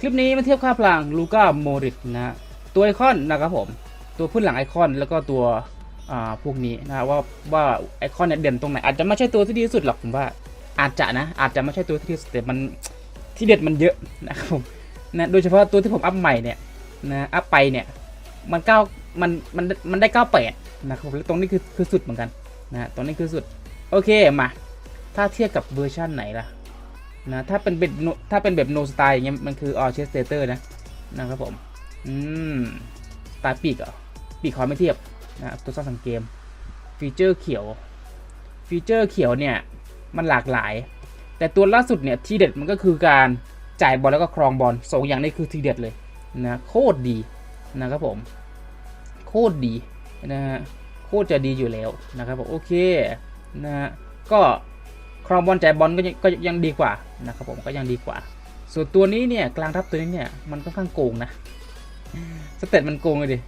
คลิปนี้มาเทียบค่าพลังลูก้าโมริตนะตัวไอคอนนะครับผมตัวพื้นหลังไอคอนแล้วก็ตัวอ่าพวกนี้นะว่าว่าไอคอนเนี่ยเด่นตรงไหนอาจจะไม่ใช่ตัวที่ดีที่สุดหรอกผมว่าอาจจะนะอาจจะไม่ใช่ตัวที่ดีที่สุดแต่มันที่เด็ดมันเยอะนะครับผมนะโดยเฉพาะตัวที่ผมอัพใหม่เนี่ยนะอัพไปเนี่ยมันเก้ามันมันมันได้เก้าแปดนะครับผมแล้วตรงนี้คือคือสุดเหมือนกันนะตรงนี้คือสุดโอเคมาถ้าเทียบกับเวอร์ชั่นไหนล่ะ นะถ้าเป็นแบบถ้าเป็นแบบโนสไตล์อย่างเงี้ยมันคือออเชสเตเตอร์นะนะครับผมอืมสไตล์ปีกเหรอปีกขอไม่เทียบนะตัวสร้างสังเกมฟีเจอร์เขียวฟีเจอร์เขียวเนี่ยมันหลากหลาย แต่ตัวล่าสุดเนี่ยที่เด็ดมันก็คือการจ่ายบอลแล้วก็ครองบอลสองอย่างนี้คือทีเด็ดเลยนะโคตรดีนะครับผมโคตรดีนะฮะโคตรจะดีอยู่แล้วนะครับผมโอเคนะฮะก็ รองบอลจ่ายบอลก็ยังก็ยังดีกว่านะครับผมก็ยังดีกว่า ส่วนตัวนี้เนี่ยกลางทัพตัวนี้เนี่ยมันค่อนข้างโกงนะสเตตมันโกงเลยดิ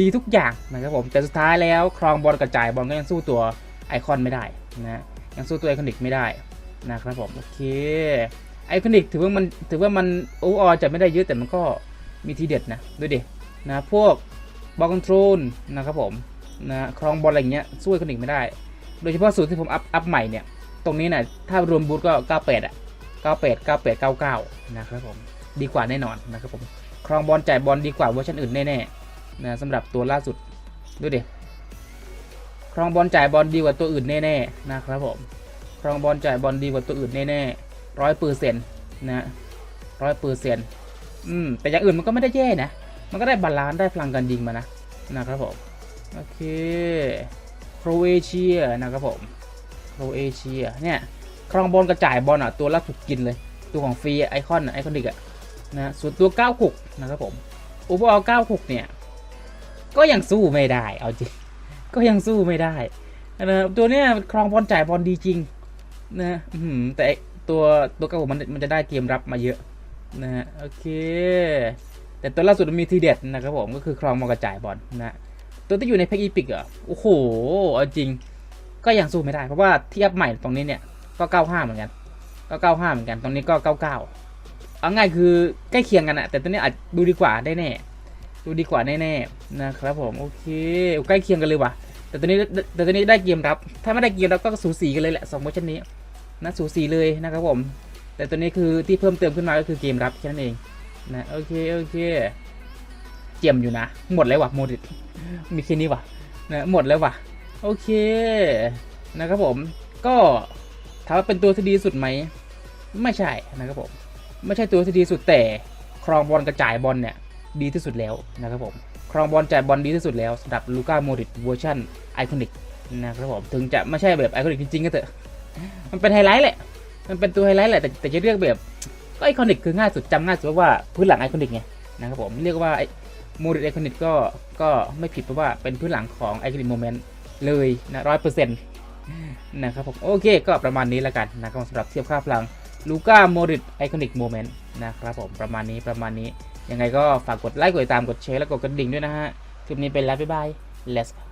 ดีทุกอย่างนะครับผมแต่สุดท้ายแล้วครองบอลกระจายบอลก็ยังสู้ตัวไอคอนไม่ได้นะยังสู้ตัวไอคอนิกไม่ได้นะครับผมโอเคไอคอนิกถือว่ามันถือว่ามันโอออจะไม่ได้เยอะแต่มันก็มีทีเด็ดนะดูดินะพวกบอลคอนโทรลนะครับผมนะครองบอลอะไรเงี้ยสู้ไอคอนิกไม่ได้ โดยเฉพาะสูตรที่ผมอัพอัพใหม่เนี่ย ตรงนี้นะถ้ารวมบูทก็ 98 อะ 98 98 99 นะครับผม ดีกว่าแน่นอนนะครับผม ครองบอลจ่ายบอลดีกว่าเวอร์ชันอื่นแน่ๆนะสำหรับตัวล่าสุด ดูดิ ครองบอลจ่ายบอลดีกว่าตัวอื่นแน่ๆนะครับผม ครองบอลจ่ายบอลดีกว่าตัวอื่นแน่ๆร้อยเปอร์เซ็นต์นะร้อยเปอร์เซ็นต์อืม แต่อย่างอื่นมันก็ไม่ได้แย่นะ มันก็ได้บาลานซ์ได้พลังการยิงมานะ นะครับผม โอเค โครเอเชียนะครับผม โครเอเชียเนี่ยครองบอลกระจายบอลอะตัวละถูกกินเลย ตัวของฟรีไอคอนไอคอนิกอะนะส่วนตัว 96 นะครับผมอุปกรณ์96 เนี่ย ก็ยังสู้ไม่ได้ เอาจริง ก็ยังสู้ไม่ได้นะตัวเนี้ยครองบอลจ่ายบอลดีจริงนะอืแต่ไอ้ตัวตัว96มันมันจะได้เกมรับมาเยอะนะฮะโอเค แต่ตัวล่าสุดมันมีทีเด็ดนะครับผมก็คือครองบอลกระจายบอลนะตัวที่อยู่ในแพ็กอีพิกเหรอโอ้โหเอาจริง ก็ยังสู้ไม่ได้เพราะว่าเทียบใหม่ตรงนี้เนี่ยก็95เหมือนกัน ก็95เหมือนกัน ตรงนี้ก็99เอาง่ายคือใกล้เคียงกันอะแต่ตัวนี้อาจดูดีกว่าได้แน่ดูดีกว่าแน่ๆนะครับผมโอเคใกล้เคียงกันเลยว่ะแต่ตัวนี้แต่ตัวนี้ได้เกมรับ ถ้าไม่ได้เกมรับก็สูสีกันเลยแหละสองเวอร์ชันนี้นะสูสีเลยนะครับผม แต่ตัวนี้คือที่เพิ่มเติมขึ้นมาก็คือเกมรับแค่นั้นเองนะโอเคโอเคเจียมอยู่นะ หมดแล้วว่ะโมดิตมีแค่นี้ว่ะนะหมดแล้วว่ะ โอเคนะครับผมก็ถามว่าเป็นตัวที่ดีสุดไหม ไม่ใช่นะครับผม ไม่ใช่ตัวที่ดีสุดแต่ครองบอลกระจายบอลเนี่ยดีที่สุดแล้วนะครับผมครองบอลจ่ายบอลดีที่สุดแล้วสำหรับลูก้าโมดริตเวอร์ชันไอคอนิกนะครับผมถึงจะไม่ใช่แบบไอคอนิกจริงๆก็เถอะมันเป็นไฮไลท์แหละ มันเป็นตัวไฮไลท์แหละแต่แต่จะเรียกแบบก็ไอคอนิกคือง่ายสุดจำง่ายสุดเพราะว่าพื้นหลังไอคอนิกไงนะครับผมเรียกว่าไอโมดิตไอคอนิกก็ก็ไม่ผิดเพราะว่าเป็นพื้นหลังของไอคอนิกโมเมนต์ เลยนะร้อยเปอร์เซ็นต์นะครับผมโอเคก็ประมาณนี้แล้วกันนะครับสำหรับเทียบค่าพลังลูก้าโมดิไอคอนิกโมเมนต์นะครับผมประมาณนี้ประมาณนี้ ยังไงก็ฝากกดไลค์กดติดตามกดแชร์และกดกระดิ่งด้วยนะฮะคลิปนี้เป็นแล้วบ๊ายบาย let's go